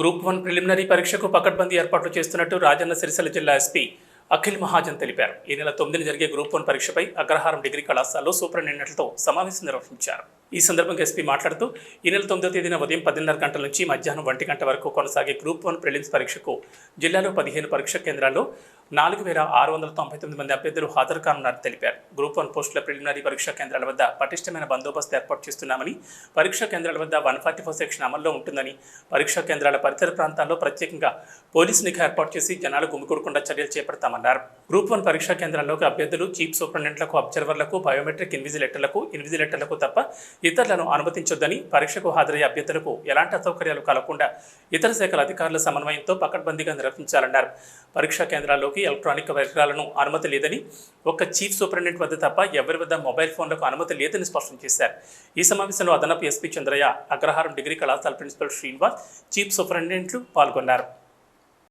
Group one preliminary పరీక్షకు పకడ్బందీ ఏర్పాట్లు చేస్తున్నట్టు రాజన్న సిరిసిల్ల జిల్లా ఎస్పీ అఖిల్ మహాజన్ తెలిపారు. ఈ నెల తొమ్మిదిని జరిగే గ్రూప్ వన్ పరీక్షపై అగ్రహారం డిగ్రీ కళాశాలలో సూపరింటెండెంట్లతో సమావేశం నిర్వహించారు. ఈ సందర్భంగా ఎస్పీ మాట్లాడుతూ ఈ నెల తొమ్మిదో తేదీన ఉదయం పదిన్నర గంటల నుంచి మధ్యాహ్నం ఒంటి గంట వరకు కొనసాగే గ్రూప్ వన్ ప్రిలిమ్స్ పరీక్షకు జిల్లాలో పదిహేను పరీక్ష కేంద్రాల్లో నాలుగు వేల ఆరు వందల తొంభై తొమ్మిది మంది అభ్యర్థులు హాజరు కానున్నారని తెలిపారు. గ్రూప్ వన్ పోస్టుల ప్రిలిమినరీ పరీక్షా కేంద్రాల వద్ద పటిష్టమైన బందోబస్తు ఏర్పాటు చేస్తున్నామని పరీక్షా కేంద్రాల వద్ద వన్ ఫార్టీ ఫోర్ సెక్షన్ అమల్లో ఉంటుందని పరీక్షా కేంద్రాల పరిసర ప్రాంతాల్లో ప్రత్యేకంగా పోలీసు నిఘా ఏర్పాటు చేసి జనాలు గుమికూడకుండా చర్యలు చేపడతామన్నారు. గ్రూప్ వన్ పరీక్షా కేంద్రాల్లోకి అభ్యర్థులు చీఫ్ సూపరింటెండెంట్లకు అబ్జర్వర్లకు బయోమెట్రిక్ ఇన్విజిలేటర్లకు ఇన్విజిలేటర్లకు తప్ప ఇతరులను అనుమతించొద్దని పరీక్షకు హాజరయ్యే అభ్యర్థులకు ఎలాంటి అసౌకర్యాలు కలగకుండా ఇతర శాఖల అధికారుల సమన్వయంతో పకడ్బందీగా నిర్వహించాలన్నారు. పరీక్షా కేంద్రాల్లోకి ఎలక్ట్రానిక్ పరికరాలను అనుమతి లేదని ఒక్క చీఫ్ సూపరింటెండెంట్ వద్ద తప్ప ఎవరి వద్ద మొబైల్ ఫోన్లకు అనుమతి లేదని స్పష్టం చేశారు. ఈ సమావేశంలో అదనపు ఎస్పీ చంద్రయ్య అగ్రహారం డిగ్రీ కళాశాల ప్రిన్సిపల్ శ్రీనివాస్ చీఫ్ సూపరింటెండెంట్లు పాల్గొన్నారు.